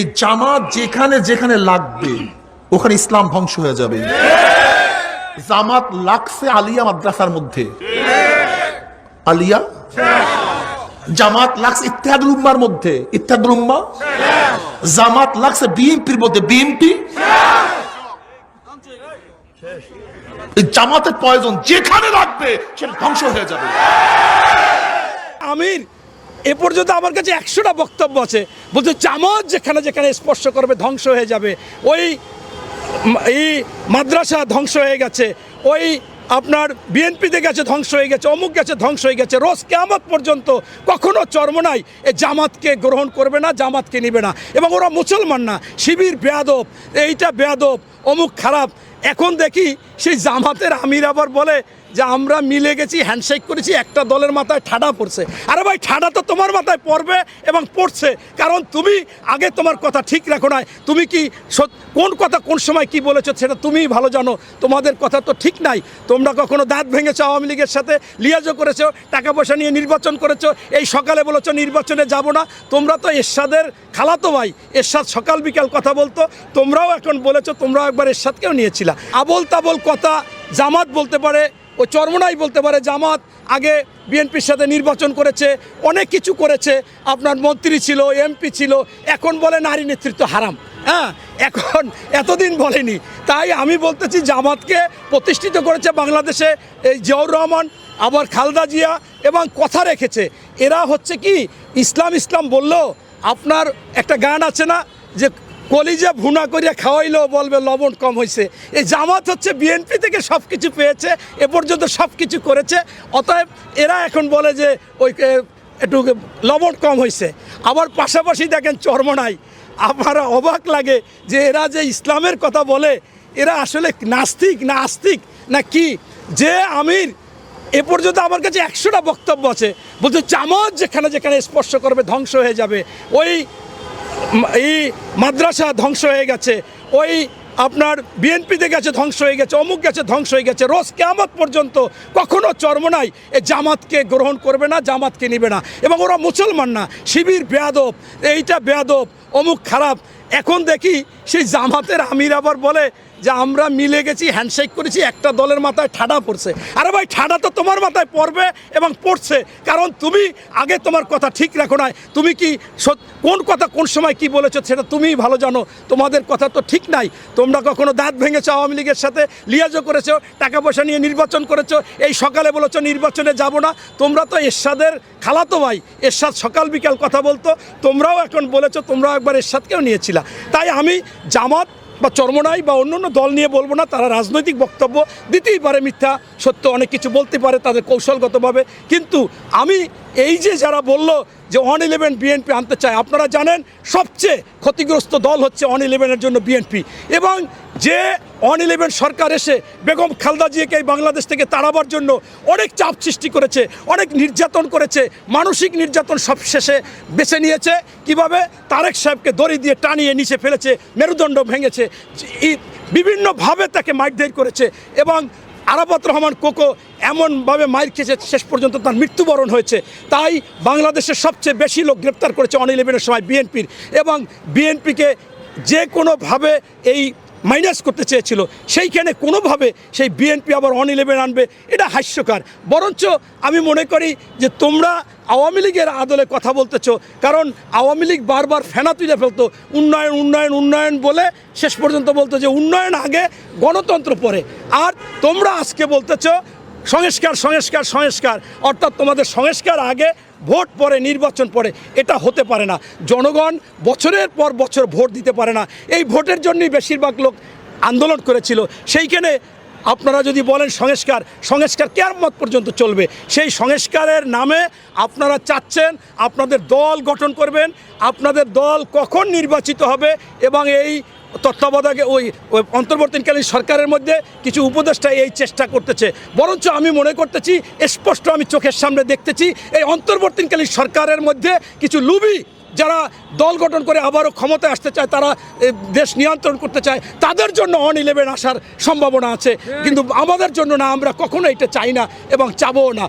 এই জামাত যেখানে যেখানে লাগবে, ওখানে ইসলাম ধ্বংস হয়ে যাবে। জামাত লাগছে আলিয়া মাদ্রাসার মধ্যে। আলিয়া? জামাত লাগছে ইত্যাদুল উম্মার মধ্যে। ইত্যাদুল উম্মা? জামাত লাগছে বিএনপির মধ্যে। বিএনপি? এই জামাতের প্রয়োজন যেখানে লাগবে, সেটা ধ্বংস হয়ে যাবে। আমির এ পর্যন্ত আমার কাছে একশোটা বক্তব্য আছে। বলছে জামাত যেখানে যেখানে স্পর্শ করবে ধ্বংস হয়ে যাবে। ওই এই মাদ্রাসা ধ্বংস হয়ে গেছে। ওই আপনার বিএনপিতে গেছে, ধ্বংস হয়ে গেছে, অমুক গেছে, ধ্বংস হয়ে গেছে। রোজ কেয়ামত পর্যন্ত কখনো চর্মনাই এ জামাতকে গ্রহণ করবে না, জামাতকে নিবে না। এবং ওরা মুসলমান না। শিবির বেয়াদব, এইটা বেয়াদব, অমুক খারাপ। এখন দেখি সেই জামাতের আমির আবার বলে যে আমরা মিলে গেছি হ্যান্ডশেক করেছি, একটা দলের মাথায় ঠাডা পড়ছে। আরে ভাই, ঠাডা তো তোমার মাথায় পড়বে এবং পড়ছে। কারণ তুমি আগে তোমার কথা ঠিক রাখো নাই। তুমি কি কোন কথা কোন সময় কি বলেছ সেটা তুমিই ভালো জানো। তোমাদের কথা তো ঠিক নাই। তোমরা কখনো দাঁত ভেঙেছো আওয়ামী লীগের সাথে, লিয়াজো করেছ, টাকা পয়সা নিয়ে নির্বাচন করেছ, এই সকালে বলেছ নির্বাচনে যাব না। তোমরা তো এরশাদের খালাতো ভাই। এরশাদ সকাল বিকাল কথা বলতো। তোমরাও এখন বলেছ, তোমরাও একবার এরশাদকেও নিয়েছিলা। আবল তাবল কথা জামাত বলতে পারে ও চরমনাই বলতে পারে, জামাত আগে বিএনপির সাথে নির্বাচন করেছে, অনেক কিছু করেছে। আপনার মন্ত্রী ছিল, এমপি ছিল, এখন বলে নারী নেতৃত্ব হারাম। হ্যাঁ এখন এতদিন বলেনি। তাই আমি বলতেছি, জামাতকে প্রতিষ্ঠিত করেছে বাংলাদেশে এই জিয়াউর রহমান, আবার খালদা জিয়া এবং কথা রেখেছে। এরা হচ্ছে কি, ইসলাম ইসলাম বলল, আপনার একটা গান আছে না, যে কলিজা ভুনা করিয়া খাওয়াইলেও বলবে লবণ কম হয়েছে এই জামাত হচ্ছে বিএনপি থেকে সব কিছু পেয়েছে, এ পর্যন্ত সব কিছু করেছে, অতএব এরা এখন বলে যে ওই একটু লবণ কম হয়েছে আবার পাশাপাশি দেখেন চর্মনাই আমার অবাক লাগে যে এরা যে ইসলামের কথা বলে, এরা আসলে নাস্তিক না আস্তিক, না কি? যে আমির, এ পর্যন্ত আমার কাছে একশোটা বক্তব্য আছে। বলছে, জামাত যেখানে যেখানে স্পর্শ করবে, ধ্বংস হয়ে যাবে। ওই এই মাদ্রাসা ধ্বংস হয়ে গেছে। ওই আপনার বিএনপিতে গেছে ধ্বংস হয়ে গেছে, অমুক গেছে ধ্বংস হয়ে গেছে। রোজ কেয়ামত পর্যন্ত কখনো চর্মনাই এ জামাতকে গ্রহণ করবে না, জামাতকে নিবে না। এবং ওরা মুসলমান না। শিবির বেয়াদব, এইটা বেয়াদব, অমুক খারাপ। এখন দেখি সেই জামাতের আমির আবার বলে যে আমরা মিলে গেছি হ্যান্ডশেক করেছি, একটা দলের মাথায় ঠাডা পড়ছে। আরে ভাই, ঠাডা তো তোমার মাথায় পড়বে এবং পড়ছে, কারণ তুমি আগে তোমার কথা ঠিক রাখো নাই। তুমি কি কোন কথা কোন সময় কি বলেছ সেটা তুমিই ভালো জানো। তোমাদের কথা তো ঠিক নাই। তোমরা কখনো দাঁত ভেঙেছো আওয়ামী লীগের সাথে, লিয়াজো করেছ টাকা পয়সা নিয়ে নির্বাচন করেছ, এই সকালে বলেছ নির্বাচনে যাব না। তোমরা তো এরশাদের খালাতো ভাই। এরশাদ সকাল বিকাল কথা বলতো। তোমরাও এখন বলেছ, তোমরাও একবার এরশাদকেও নিয়েছিলা। তাই আমি জামাত বা চর্মনাই বা অন্য অন্য দল নিয়ে বলব না, তারা রাজনৈতিক বক্তব্য দিতেই পারে মিথ্যা, সত্য অনেক কিছু বলতে পারে তাদের কৌশলগতভাবে। কিন্তু আমি এই যে যারা বলল যে অন ইলেভেন বিএনপি আনতে চায়, আপনারা জানেন সবচেয়ে ক্ষতিগ্রস্ত দল হচ্ছে অন ইলেভেনের জন্য বিএনপি। এবং যে ওয়ান ইলেভেন সরকার এসে বেগম খালদা জিয়াকে এই বাংলাদেশ থেকে তাড়াবার জন্য অনেক চাপ সৃষ্টি করেছে, অনেক নির্যাতন করেছে, মানসিক নির্যাতন সব শেষে বেছে নিয়েছে। কীভাবে? তারেক সাহেবকে দড়ি দিয়ে টানিয়ে নিচে ফেলেছে, মেরুদণ্ড ভেঙেছে বিভিন্নভাবে তাকে মারধর করেছে এবং আরাফাত রহমান কোকো এমনভাবে মাইর খেয়েছে, শেষ পর্যন্ত তার মৃত্যুবরণ হয়েছে। তাই বাংলাদেশের সবচেয়ে বেশি লোক গ্রেপ্তার করেছে অন ইলেভেনের সময় বিএনপির এবং বিএনপিকে যে কোনোভাবে এই মাইনাস করতে চেয়েছিল, সেইখানে কোনোভাবে সেই বিএনপি আবার অন ইলেভেন আনবে, এটা হাস্যকর। বরঞ্চ আমি মনে করি যে তোমরা আওয়ামী লীগের আদলে কথা বলতেছ, কারণ আওয়ামী লীগ বারবার ফেনা তুলে ফেলতো, উন্নয়ন উন্নয়ন উন্নয়ন বলে শেষ পর্যন্ত বলতো যে উন্নয়ন আগে গণতন্ত্র পরে। আর তোমরা আজকে বলতেছো সংস্কার সংস্কার সংস্কার। অর্থাৎ তোমাদের সংস্কার আগে, ভোট পরে, নির্বাচন পরে। এটা হতে পারে না। জনগণ বছরের পর বছর ভোট দিতে পারে না। এই ভোটের জন্যই বেশিরভাগ লোক আন্দোলন করেছিল। সেইখানে আপনারা যদি বলেন সংস্কার সংস্কার কেয়ারমত পর্যন্ত চলবে। সেই সংস্কারের নামে আপনারা চাচ্ছেন আপনাদের দল গঠন করবেন, আপনাদের দল কখন নির্বাচিত হবে এবং এই তত্ত্বাবধায়ক ওই অন্তর্বর্তীকালীন সরকারের মধ্যে কিছু উপদেষ্টা এই চেষ্টা করতেছে। বরঞ্চ আমি মনে করতেছি স্পষ্ট আমি চোখের সামনে দেখতেছি এই অন্তর্বর্তীকালীন সরকারের মধ্যে কিছু লুবি যারা দল গঠন করে আবারও ক্ষমতায় আসতে চায় তারা দেশ নিয়ন্ত্রণ করতে চায় তাদের জন্য অন ইলেভেন আসার সম্ভাবনা আছে। কিন্তু আমাদের জন্য না আমরা কখনো এটা চাই না এবং চাবও না।